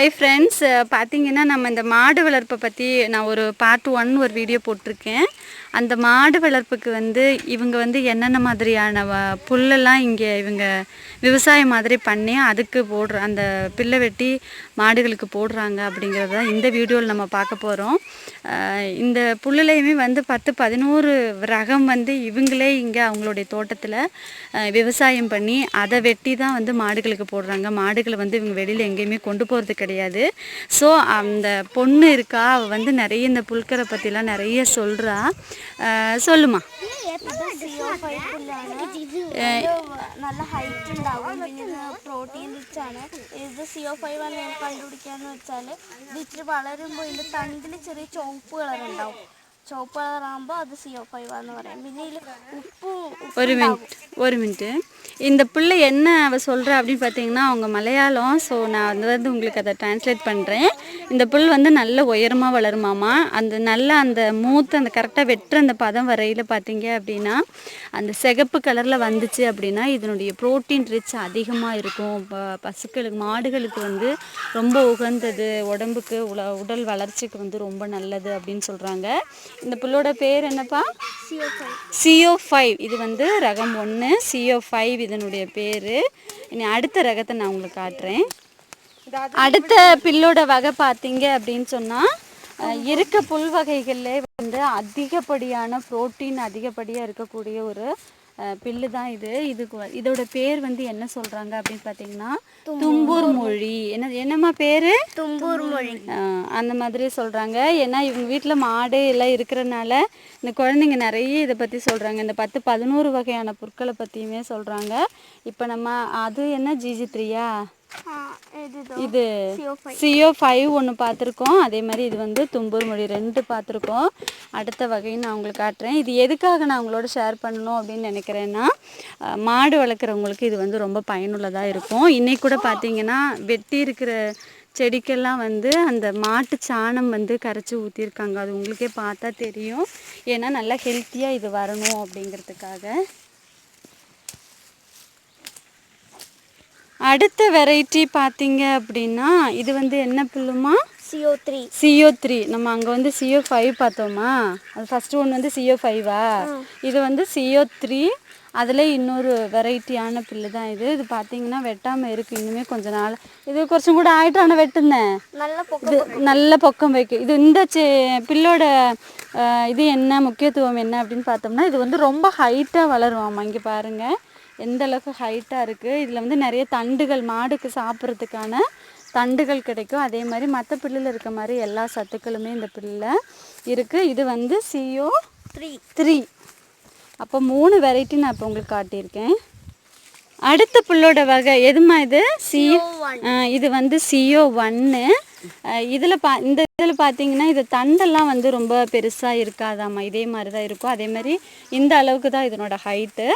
Hi friends பார்த்தீங்கன்னா நம்ம இந்த மாடு வளர்ப்பை பற்றி நான் ஒரு பார்ட் ஒன் ஒரு வீடியோ போட்டிருக்கேன். அந்த மாடு வளர்ப்புக்கு வந்து இவங்க வந்து என்னென்ன மாதிரியான புல்லெல்லாம் இங்கே இவங்க விவசாயம் மாதிரி பண்ணி அதுக்கு போடுற அந்த பிள்ளை வெட்டி மாடுகளுக்கு போடுறாங்க அப்படிங்கிறது தான் இந்த வீடியோவில் நம்ம பார்க்க போகிறோம் இந்த புல்லுலையுமே வந்து பத்து பதினோரு ரகம் வந்து இவங்களே இங்கே அவங்களுடைய தோட்டத்தில் விவசாயம் பண்ணி அதை வெட்டி தான் வந்து மாடுகளுக்கு போடுறாங்க. மாடுகளை வந்து இவங்க வெளியில் எங்கேயுமே கொண்டு போகிறது கிடையாது. ஸோ அந்த பொண்ணு இருக்கா அவள் வந்து நிறைய இந்த புல்கரை பற்றிலாம் நிறைய சொல்கிறா சொல்லுமா നല്ല ഹൈറ്റ് ഉണ്ടാവും പിന്നെ ഇത് പ്രോട്ടീൻ റിച്ച് ആണ് ഇത് സിഒ ഫൈവ് ആണ് ഞാൻ കണ്ടുപിടിക്കാന്ന് വെച്ചാൽ ഇത് ഇച്ചിരി വളരുമ്പോൾ ഇതിന്റെ തണ്ടിൽ ചെറിയ ചുവപ്പ് കളർ ഉണ്ടാവും ചുവപ്പ് കളർ ആകുമ്പോൾ അത് സിഒ ഫൈവ് ആന്ന് പറയും പിന്നെ ഇതിൽ ഉപ്പ് ஒரு மினிட் ஒரு மினிட்டு இந்த பிள்ளை என்ன அவள் சொல்கிற அப்படின்னு பார்த்தீங்கன்னா அவங்க மலையாளம். ஸோ நான் வந்து வந்து உங்களுக்கு அதை டிரான்ஸ்லேட் பண்ணுறேன் இந்த புல் வந்து நல்ல உயரமாக வளருமாமா. அந்த நல்ல அந்த மூத்து அந்த கரெக்டாக வெட்டுற அந்த பதம் வரையில் பார்த்தீங்க அப்படின்னா அந்த சிகப்பு கலரில் வந்துச்சு அப்படின்னா இதனுடைய ப்ரோட்டீன் ரிச் அதிகமாக இருக்கும். பசுக்களுக்கு மாடுகளுக்கு வந்து ரொம்ப உகந்தது. உடம்புக்கு உல உடல் வளர்ச்சிக்கு வந்து ரொம்ப நல்லது அப்படின்னு சொல்கிறாங்க இந்த புல்லோட பேர் என்னப்பா? C O five. இது வந்து ரகம் ஒன்று சிஓ ஃபைவ் இதனுடைய பேர். இனி அடுத்த ரகத்தை நான் உங்களுக்கு காட்டுறேன். அடுத்த பில்லோட வகை பார்த்தீங்க அப்படின்னு சொன்னால் இருக்க புல் வகைகள்லே வந்து அதிகப்படியான புரோட்டீன் அதிகப்படியாக இருக்கக்கூடிய ஒரு பில்லு தான் இது. இதுக்கு இதோட பேர் வந்து என்ன சொல்கிறாங்க அப்படின்னு பார்த்தீங்கன்னா தும்பூர் மொழி. என்ன என்னம்மா பேர்? தும்பூர் மொழி. அந்த மாதிரி சொல்கிறாங்க ஏன்னா இவங்க வீட்டில் மாடு எல்லாம் இருக்கிறனால இந்த குழந்தைங்க நிறைய இதை பற்றி சொல்கிறாங்க இந்த பத்து பதினோரு வகையான பொருட்களை பற்றியுமே சொல்கிறாங்க இப்போ நம்ம அது என்ன ஜிஜி த்ரீயா? இது சிஓ ஃபைவ் ஒன்று பார்த்துருக்கோம் அதே மாதிரி இது வந்து தும்பூர் மொழி ரெண்டு பார்த்துருக்கோம் அடுத்த வகையை நான் உங்களுக்கு காட்டுறேன். இது எதுக்காக நான் உங்களோட ஷேர் பண்ணணும் அப்படின்னு நினைக்கிறேன்னா மாடு வளர்க்குறவங்களுக்கு இது வந்து ரொம்ப பயனுள்ளதாக இருக்கும். இன்றைக்கி கூட பார்த்தீங்கன்னா வெட்டி இருக்கிற செடிக்கெல்லாம் வந்து அந்த மாட்டு சாணம் வந்து கரைச்சி ஊற்றிருக்காங்க அது உங்களுக்கே பார்த்தா தெரியும். ஏன்னா நல்லா ஹெல்த்தியாக இது வரணும் அப்படிங்கிறதுக்காக. அடுத்த வெரைட்டி பார்த்தீங்க அப்படின்னா இது வந்து என்ன புல்லுமா? C O three C O three நம்ம அங்கே வந்து சிஓ ஃபைவ் பார்த்தோமா? அது ஃபஸ்ட்டு ஒன்று வந்து சிஓ ஃபைவா இது வந்து சிஓ த்ரீ அதில் இன்னொரு வெரைட்டியான புல்லு தான் இது. இது பார்த்தீங்கன்னா வெட்டாமல் இருக்குது இன்னுமே கொஞ்ச நாள். இது கொஞ்சம் கூட ஆயிட்டு ஆனால் வெட்டுந்தேன் இது நல்ல பொக்கம் வைக்கும் இது இந்த பில்லோட இது என்ன முக்கியத்துவம் என்ன அப்படின்னு பார்த்தோம்னா இது வந்து ரொம்ப ஹைட்டாக வளருவாம்மா இங்கே பாருங்கள் எந்த அளவுக்கு ஹைட்டாக இருக்குது இதில் வந்து நிறைய தண்டுகள் மாடுக்கு சாப்பிட்றதுக்கான தண்டுகள் கிடைக்கும். அதே மாதிரி மற்ற பில்லில் இருக்க மாதிரி எல்லா சத்துக்களுமே இந்த பில்லில் இருக்குது இது வந்து சிஓ ത്രീ த்ரீ அப்போ மூணு வெரைட்டி நான் இப்போ உங்களுக்கு காட்டியிருக்கேன். அடுத்த புல்லோட வகை எதுமா இது? சி இது வந்து சிஓ ஒன்று இதில் பா இந்த இதில் பார்த்தீங்கன்னா இது தண்டெல்லாம் வந்து ரொம்ப பெருசாக இருக்காதாம்மா. இதே மாதிரி தான் இருக்கும். அதே மாதிரி இந்த அளவுக்கு தான் இதனோட ஹைட்டு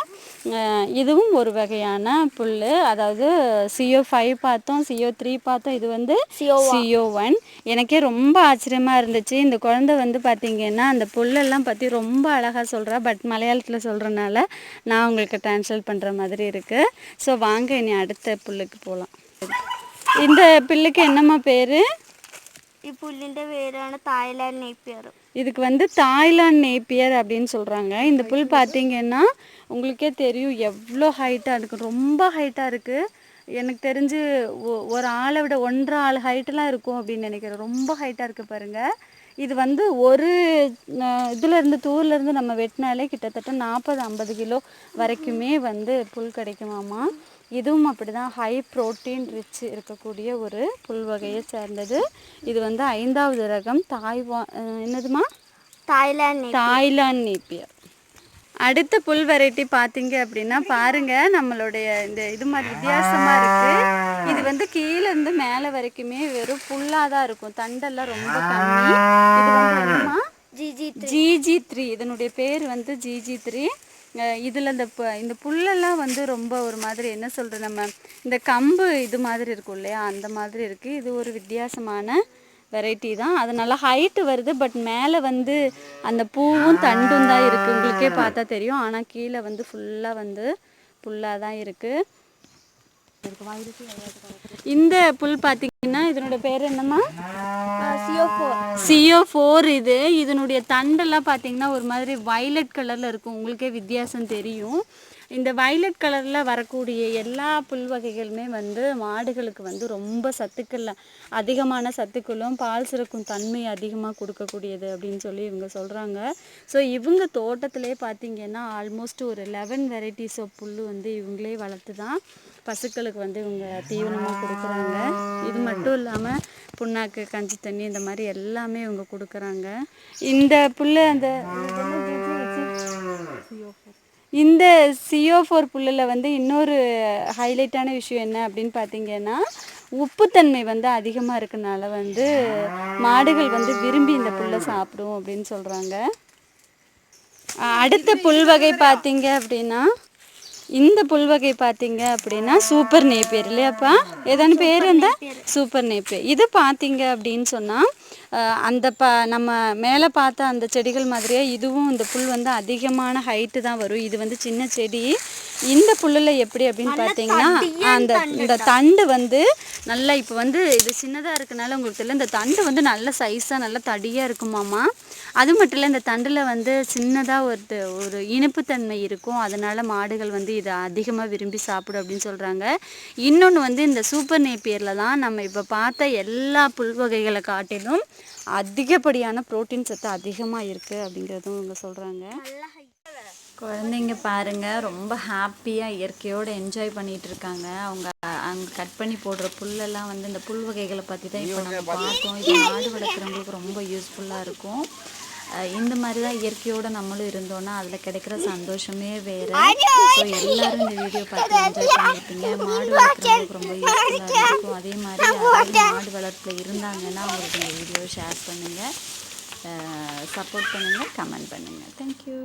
இதுவும் ஒரு வகையான புல் அதாவது சிஓ ஃபைவ் பார்த்தோம் சிஓ த்ரீ பார்த்தோம். இது வந்து சிஓ ஒன் எனக்கே ரொம்ப ஆச்சரியமாக இருந்துச்சு. இந்த குழந்தை வந்து பார்த்தீங்கன்னா அந்த புல்லெல்லாம் பற்றி ரொம்ப அழகாக சொல்கிறா பட் மலையாளத்தில் சொல்கிறனால நான் உங்களுக்கு ட்ரான்ஸ்லேட் பண்ணுற மாதிரி இருக்குது ஸோ வாங்க இனி அடுத்த புல்லுக்கு போகலாம் இந்த பில்லுக்கு என்னம்மா பேர் ഈ പുല്ലിന്റെ പേരാണ് തായ്ലാൻഡ് നേപ്പിയർ இதுக்கு வந்து தாய்லாந்து நேப்பியர் அப்படின்னு சொல்கிறாங்க இந்த புல் பார்த்தீங்கன்னா உங்களுக்கே தெரியும் எவ்வளோ ஹைட்டாக இருக்குது ரொம்ப ஹைட்டாக இருக்குது எனக்கு தெரிஞ்சு ஒ- ஒரு ஆளை விட ஒன்றரை ஆள் ஹைட்டெலாம் இருக்கும் அப்படின்னு நினைக்கிறேன் ரொம்ப ஹைட்டாக இருக்குது பாருங்கள் இது வந்து ஒரு அஹ், இதுல இருந்து தூர்ல இருந்து நம்ம வெட்டினாலே கிட்டத்தட்ட நாற்பது ஐம்பது கிலோ வரைக்குமே வந்து புல் கிடைக்குமாமா இதுவும் அப்படி தான் ஹை ப்ரோட்டீன் ரிச் இருக்கக்கூடிய ஒரு புல் வகையை சேர்ந்தது. இது வந்து ஐந்தாவது ரகம் தாய்வா என்னதுமா? தாய்லாந்து தாய்லாந்து நேப்பியர் அடுத்த புல் வெரைட்டி பார்த்தீங்க அப்படின்னா பாருங்க நம்மளுடைய இந்த இது மாதிரி வித்தியாசமாக இருக்குது இது வந்து கீழேருந்து மேலே வரைக்குமே வெறும் புல்லாக தான் இருக்கும். தண்டெல்லாம் ரொம்ப கம்மி. இது வந்து ஜிஜி த்ரீ. இதனுடைய பேர் வந்து ஜிஜி த்ரீ. இதில் இந்த ப- இந்த புல்லெல்லாம் வந்து ரொம்ப ஒரு மாதிரி என்ன சொல்கிறது நம்ம இந்த கம்பு இது மாதிரி இருக்கும் இல்லையா? அந்த மாதிரி இருக்குது இது ஒரு வித்தியாசமான வெரைட்டி தான். அது நல்லா ஹைட்டு வருது பட் மேலே வந்து அந்த பூவும் தண்டும் தான் இருக்குது உங்களுக்கே பார்த்தா தெரியும். ஆனால் கீழே வந்து ஃபுல்லாக வந்து புல்லாக தான் இருக்குது இந்த புல் பார்த்தீங்கன்னா இதனோட பேர் என்னம்மா? சிஓ ஃபோர் இது. இதனுடைய தண்டெல்லாம் பார்த்தீங்கன்னா ஒரு மாதிரி வயலட் கலரில் இருக்கும். உங்களுக்கே வித்தியாசம் தெரியும். இந்த வயலட் கலரில் வரக்கூடிய எல்லா புல் வகைகளுமே வந்து மாடுகளுக்கு வந்து ரொம்ப சத்துக்கள் அதிகமான சத்துக்களும் பால் சுரக்கும் தன்மை அதிகமாக கொடுக்கக்கூடியது அப்படின்னு சொல்லி இவங்க சொல்கிறாங்க ஸோ இவங்க தோட்டத்திலே பார்த்தீங்கன்னா ஆல்மோஸ்ட் ஒரு லெவன் வெரைட்டிஸ் ஆஃப் புல் வந்து இவங்களே வளர்த்து தான் பசுக்களுக்கு வந்து இவங்க தீவனமாக கொடுக்குறாங்க. இது மட்டும் இல்லாமல் புண்ணாக்கு கஞ்சி தண்ணி இந்த மாதிரி எல்லாமே இவங்க கொடுக்குறாங்க. இந்த புல் அந்த இந்த சிஓ ஃபோர் புல்லில் வந்து இன்னொரு ஹைலைட்டான விஷயம் என்ன அப்படின்னு பார்த்தீங்கன்னா உப்புத்தன்மை வந்து அதிகமாக இருக்கனால வந்து மாடுகள் வந்து விரும்பி இந்த புல்லை சாப்பிடும் அப்படின்னு சொல்கிறாங்க அடுத்த புல் வகை பார்த்தீங்க அப்படின்னா இந்த புல் வகை பார்த்தீங்க அப்படின்னா சூப்பர் நேப்பியர் இல்லையாப்பா? ஏதான பேர் இருந்தால் சூப்பர் நேப்பியர். இது பார்த்தீங்க அப்படின்னு சொன்னால் அந்த ப நம்ம மேலே பார்த்த அந்த செடிகள் மாதிரியே இதுவும் இந்த புல் வந்து அதிகமான ஹைட்டு தான் வரும். இது வந்து சின்ன செடி. இந்த புல்லில் எப்படி அப்படின்னு பார்த்தீங்கன்னா அந்த இந்த தண்டு வந்து நல்லா இப்போ வந்து இது சின்னதாக இருக்கனால உங்களுக்கு தெரியல. இந்த தண்டு வந்து நல்ல சைஸாக நல்ல தடியாக இருக்குமாமா அது மட்டும் இல்லை இந்த தண்டில் வந்து சின்னதாக ஒரு ஒரு இனிப்புத்தன்மை இருக்கும். அதனால மாடுகள் வந்து இதை அதிகமாக விரும்பி சாப்பிடும் அப்படின்னு சொல்கிறாங்க இன்னொன்று வந்து இந்த சூப்பர் நேப்பியரில் தான் நம்ம இப்போ பார்த்த எல்லா புல் வகைகளை காட்டிலும் அதிகப்படியான புரோட்டீன் சத்து அதிகமாக இருக்குது அப்படிங்கிறதும் இவங்க சொல்கிறாங்க குழந்தைங்க பாருங்க ரொம்ப ஹாப்பியாக இயற்கையோடு என்ஜாய் பண்ணிட்டு இருக்காங்க அவங்க அங்கே கட் பண்ணி போடுற புல்லெல்லாம் வந்து இந்த புல் வகைகளை பற்றி தான் இப்போ நம்ம பார்த்தோம். இது மாடு வளர்க்குறவங்களுக்கு ரொம்ப யூஸ்ஃபுல்லாக இருக்கும். இந்த மாதிரி தான் இயற்கையோட நம்மளும் இருந்தோம்னா அதில் கிடைக்கிற சந்தோஷமே வேறு. ஸோ எல்லாரும் இந்த வீடியோ பார்த்து என்ஜாய் பண்ணியிருப்பீங்க. மாடு வளர்க்குறவங்களுக்கு ரொம்ப யூஸ்ஃபுல்லாக இருக்கும். அதே மாதிரி மாடு வளர்ப்பில் இருந்தாங்கன்னா அவங்களுக்கு இந்த வீடியோ ஷேர் பண்ணுங்கள் சப்போர்ட் பண்ணுங்கள் கமெண்ட் பண்ணுங்கள் தேங்க்யூ